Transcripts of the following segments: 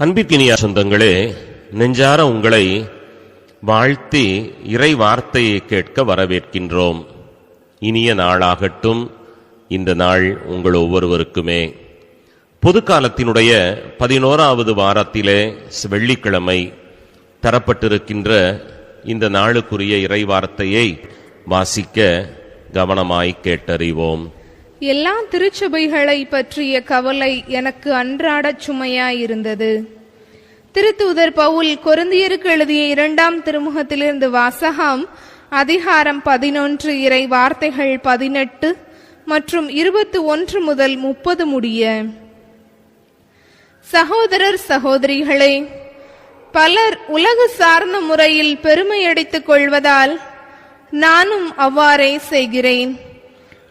அன்பிற்கினிய சொந்தங்களே நெஞ்சார உங்களை வாழ்த்தி இறை வார்த்தையை கேட்க வரவேற்கின்றோம். இனிய நாளாகட்டும் இந்த நாள் உங்கள் ஒவ்வொருவருக்குமே. பொது காலத்தினுடைய பதினோராவது வாரத்திலே வெள்ளிக்கிழமை தரப்பட்டிருக்கின்ற இந்த நாளுக்குரிய இறை வார்த்தையை வாசிக்க கவனமாய் கேட்டறிவோம். எல்லா திருச்சபைகளை பற்றிய கவலை எனக்கு அன்றாடச் சுமையாயிருந்தது. திருத்தூதர் பவுல் கொருந்தியருக்கு எழுதிய இரண்டாம் திருமுகத்திலிருந்து வாசகம் அதிகாரம் பதினொன்று இறை வார்த்தைகள் பதினெட்டு மற்றும் இருபத்தி ஒன்று முதல் முப்பது முடிய. சகோதரர் சகோதரிகளே பலர் உலக சார்ந்த முறையில் பெருமையடித்துக் கொள்வதால் நானும் அவ்வாறே செய்கிறேன்.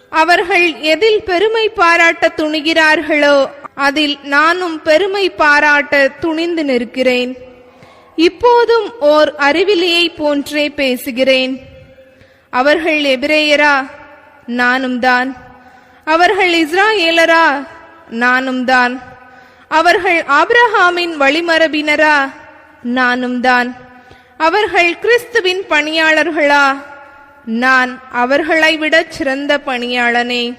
அவர்கள் எதில் பெருமை பாராட்ட துணிகிறார்களோ அதில் நானும் பெருமை பாராட்ட துணிந்து நிற்கிறேன். இப்போதும் ஓர் அறிவிலியை போன்றே பேசுகிறேன். அவர்கள் எபிரேயரா? நானும் தான். அவர்கள் இஸ்ராயேலரா நானும் தான். அவர்கள் ஆப்ரஹாமின் வழிமரபினரா? நானும் தான். அவர்கள் கிறிஸ்துவின் பணியாளர்களா? நான் அவர்களை விடச் சிறந்த பணியாளனே.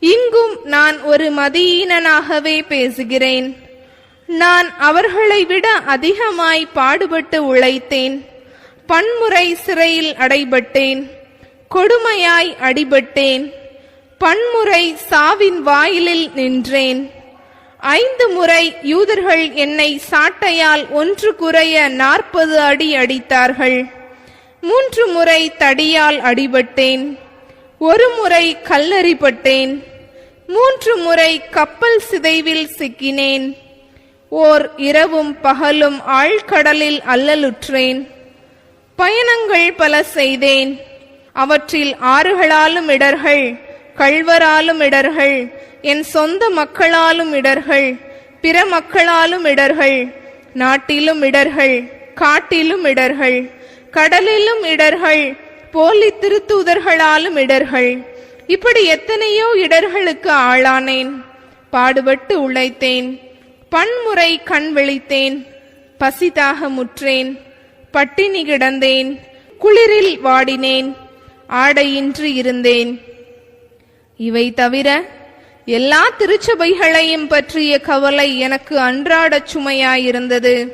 இங்கும் நான் ஒரு மதியீனனாகவே பேசுகிறேன். நான் அவர்களை விட அதிகமாய் பாடுபட்டு உழைத்தேன். பன்முறை சிறையில் அடைபட்டேன். கொடுமையாய் அடிபட்டேன். பன்முறை சாவின் வாயிலில் நின்றேன். ஐந்து முறை யூதர்கள் என்னை சாட்டையால் ஒன்று குறைய நாற்பது அடி அடித்தார்கள். மூன்று முறை தடியால் அடிபட்டேன். ஒரு முறை கல்லறிப்பட்டேன் மூன்று முறை கப்பல் சிதைவில் சிக்கினேன். ஓர் இரவும் பகலும் ஆழ்கடலில் அல்லலுற்றேன். பயணங்கள் பல செய்தேன். அவற்றில் ஆறுகளாலும் இடர்கள் கள்வராலும் இடர்கள் என் சொந்த மக்களாலும் இடர்கள் பிற மக்களாலும் இடர்கள் நாட்டிலும் இடர்கள் காட்டிலும் இடர்கள் கடலிலும் இடர்கள் போலி திருத்தூதர்களாலும் இடர்கள். இப்படி எத்தனையோ இடர்களுக்கு ஆளானேன். பாடுபட்டு உழைத்தேன். பன்முறை கண் விழித்தேன். பசிதாக முற்றேன். பட்டினி கிடந்தேன். குளிரில் வாடினேன். ஆடையின்றி இருந்தேன். இவை தவிர எல்லா திருச்சபைகளையும் பற்றிய கவலை எனக்கு அன்றாடச் சுமையாயிருந்தது.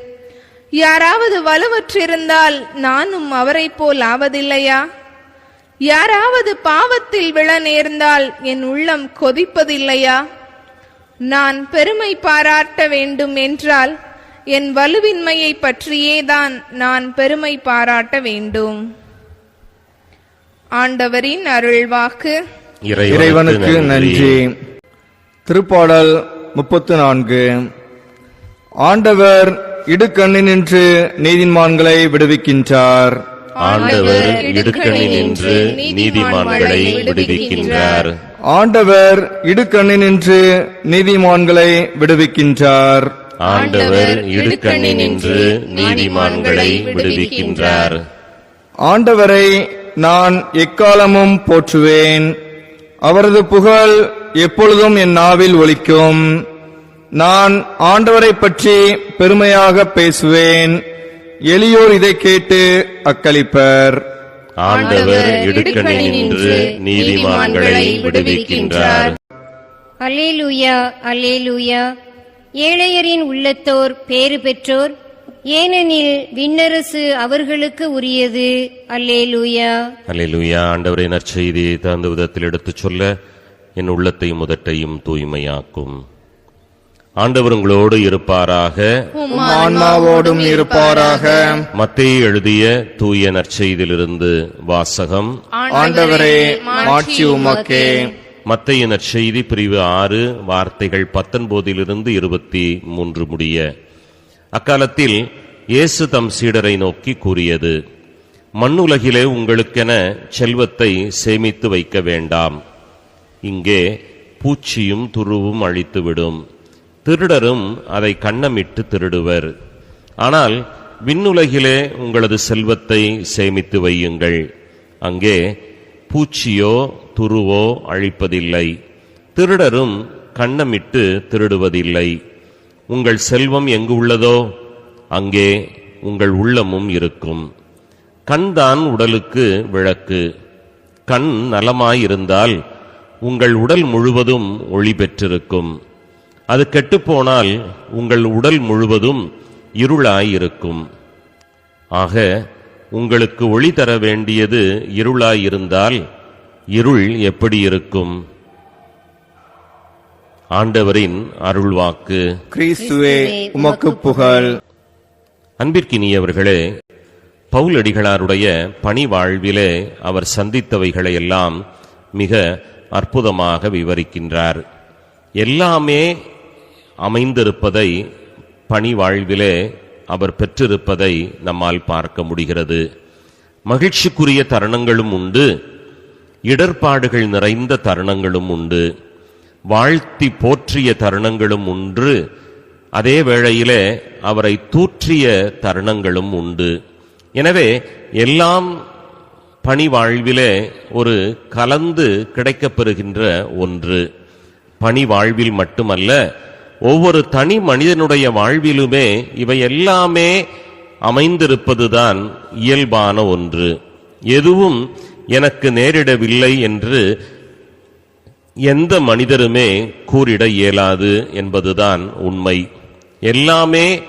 யாராவது வலுவற்றிருந்தால் நானும் அவரைப் போல் ஆவதில்லையா? யாராவது பாவத்தில் விழ நேர்ந்தால் என் உள்ளம் கொதிப்பதில்லையா? நான் பெருமை பாராட்ட வேண்டும் என்றால் என் வலுவின்மையை பற்றியேதான் நான் பெருமை பாராட்ட வேண்டும். ஆண்டவரின் அருள்வாக்கு. இறைவனுக்கு நன்றி. திருப்பாடல் முப்பத்து நான்கு. ஆண்டவர் இடுக்கண்ணினின்று நீதிமான்களை விடுவிக்கின்றார். ஆண்டவர் இடுக்கணி நின்று நீதிமான்களை விடுவிக்கின்றார். ஆண்டவர் இடுக்கண்ணினின்று நீதிமான்களை விடுவிக்கின்றார். ஆண்டவர் இடுக்கணி நின்று நீதிமான்களை விடுவிக்கின்றார். ஆண்டவரை நான் எக்காலமும் போற்றுவேன். அவரது புகழ் எப்பொழுதும் என் நாவில் ஒலிக்கும். நான் ஆண்டவரை பற்றி பெருமையாக பேசுவேன். எளியோர் இதை கேட்டு அக்களிப்பர். ஆண்டவர் இடுக்கணி நின்று நீதிமான்களை விடுவிக்கின்றார். அல்லேலூயா அல்லேலூயா. ஏழையரின் உள்ளத்தோர் பேறு பெற்றோர் ஏனெனில் விண்ணரசு அவர்களுக்கு உரியது. அல்லேலூயா. அல்லேலூயா ஆண்டவரை நற்செய்தியை தகுந்த விதத்தில் எடுத்துச் சொல்ல என் உள்ளத்தையும் முதட்டையும் தூய்மையாக்கும். ஆண்டவர் உங்களோடு இருப்பாராக. ஆன்மாவோடும் இருப்பாராக. மத்தேயு எழுதிய தூய நற்செய்தியிலிருந்து வாசகம். ஆண்டவரே மாட்சி உமக்கே. மத்தேயு நற்செய்தி பிரிவு ஆறு வார்த்தைகள் பத்தொன்பதிலிருந்து இருபத்தி மூன்று முடிய. அக்காலத்தில் இயேசு தம் சீடரை நோக்கி கூறியது மண்ணுலகிலே உங்களுக்கென செல்வத்தை சேமித்து வைக்க வேண்டாம். இங்கே பூச்சியும் துருவும் அழித்துவிடும். திருடரும் அதை கண்ணமிட்டு திருடுவர். ஆனால் விண்ணுலகிலே உங்களது செல்வத்தை சேமித்து வையுங்கள். அங்கே பூச்சியோ துருவோ அழிப்பதில்லை. திருடரும் கண்ணமிட்டு திருடுவதில்லை. உங்கள் செல்வம் எங்கு உள்ளதோ அங்கே உங்கள் உள்ளமும் இருக்கும். கண்தான் உடலுக்கு விளக்கு. கண் நலமாயிருந்தால் உங்கள் உடல் முழுவதும் ஒளி பெற்றிருக்கும். அது கெட்டுப்போனால் உங்கள் உடல் முழுவதும் இருளாயிருக்கும். ஆக உங்களுக்கு ஒளி தர வேண்டியது இருளாயிருந்தால் இருள் எப்படி இருக்கும் ஆண்டவரின் அருள்வாக்கு. கிறிஸ்துவே உமக்கு புகழ். அன்பிற்கினியவர்களே பவுலடிகளாருடைய பணி வாழ்விலே அவர் சந்தித்தவைகளை எல்லாம் மிக அற்புதமாக விவரிக்கின்றார். எல்லாமே அமைந்திருப்பதை பணி வாழ்விலே அவர் பெற்றிருப்பதை நம்மால் பார்க்க முடிகிறது. மகிழ்ச்சிக்குரிய தருணங்களும் உண்டு. இடர்பாடுகள் நிறைந்த தருணங்களும் உண்டு. வாழ்த்தி போற்றிய தருணங்களும் உண்டு. அதே வேளையிலே அவரை தூற்றிய தருணங்களும் உண்டு. எனவே எல்லாம் பணி வாழ்விலே ஒரு கலந்து கிடைக்கப்பெறுகின்ற ஒன்று. பணி வாழ்வில் மட்டுமல்ல ஒவ்வொரு தனி மனிதனுடைய வாழ்விலுமே இவை எல்லாமே அமைந்திருப்பதுதான் இயல்பான ஒன்று. எதுவும் எனக்கு நேரிடவில்லை என்று எந்த மனிதருமே கூறிட இயலாது என்பதுதான் உண்மை. எல்லாமே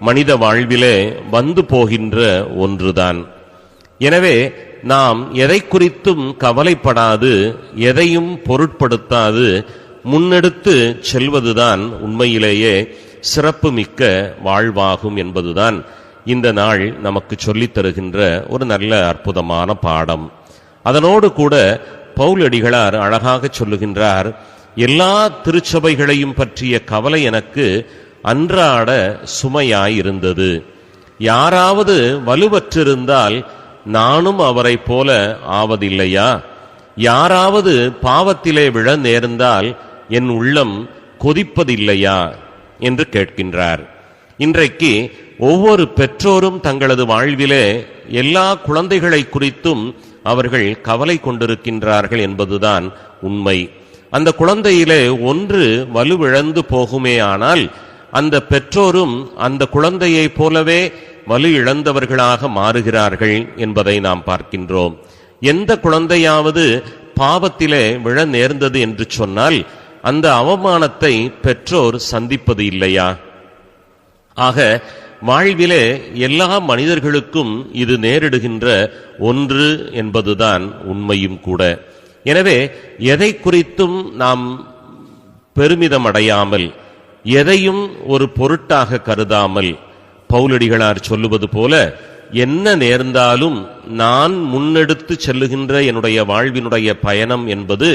மனித வாழ்விலே வந்து போகின்ற ஒன்றுதான். எனவே நாம் எதை குறித்தும் கவலைப்படாது எதையும் பொருட்படுத்தாது முன்னெடுத்து செல்வதுதான் உண்மையிலேயே சிறப்புமிக்க வாழ்வாகும் என்பதுதான் இந்த நாள் நமக்கு சொல்லித் தருகின்ற ஒரு நல்ல அற்புதமான பாடம். அதனோடு கூட பவுலடிகளார் அழகாக சொல்லுகின்றார் எல்லா திருச்சபைகளையும் பற்றிய கவலை எனக்கு அன்றாட சுமையாயிருந்தது. யாராவது வலுவற்றிருந்தால் நானும் அவரைப் போல ஆவதில்லையா? யாராவது பாவத்திலே விழ நேர்ந்தால் என் உள்ளம் கொதிப்பதில்லையா என்று கேட்கின்றார். இன்றைக்கு ஒவ்வொரு பெற்றோரும் தங்களது வாழ்விலே எல்லா குழந்தைகளை குறித்தும் அவர்கள் கவலை கொண்டிருக்கின்றார்கள் என்பதுதான் உண்மை. அந்த குழந்தையிலே ஒன்று வலுவிழந்து போகுமே ஆனால் அந்த பெற்றோரும் அந்த குழந்தையைப் போலவே வலு இழந்தவர்களாக மாறுகிறார்கள் என்பதை நாம் பார்க்கின்றோம். எந்த குழந்தையாவது பாவத்திலே விழ நேர்ந்தது என்று சொன்னால் அந்த அவமானத்தை பெற்றோர் சந்திப்பது இல்லையா? ஆக வாழ்விலே எல்லா மனிதர்களுக்கும் இது நேரிடுகின்ற ஒன்று என்பதுதான் உண்மையும் கூட. எனவே எதை குறித்தும் நாம் பெருமிதம் அடையாமல் எதையும் ஒரு பொருட்டாக கருதாமல் பௌலடிகளார் சொல்லுவது போல என்ன நேர்ந்தாலும் நான் முன்னெடுத்து செல்லுகின்ற என்னுடைய வாழ்வினுடைய பயணம் என்பது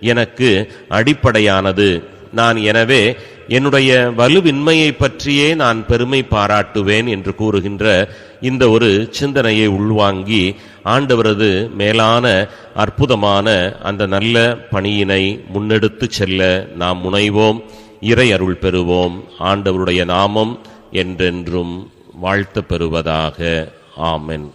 எனக்கு அடிப்படையானது. நான் எனவே என்னுடைய வலுவின்மையை பற்றியே நான் பெருமை பாராட்டுவேன் என்று கூறுகின்ற இந்த ஒரு சிந்தனையை உள்வாங்கி ஆண்டவரது மேலான அற்புதமான அந்த நல்ல பணியினை முன்னெடுத்து செல்ல நாம் முனைவோம். இறை அருள் பெறுவோம். ஆண்டவருடைய நாமம் என்றென்றும் வாழ்த்த பெறுவதாக. ஆமென்.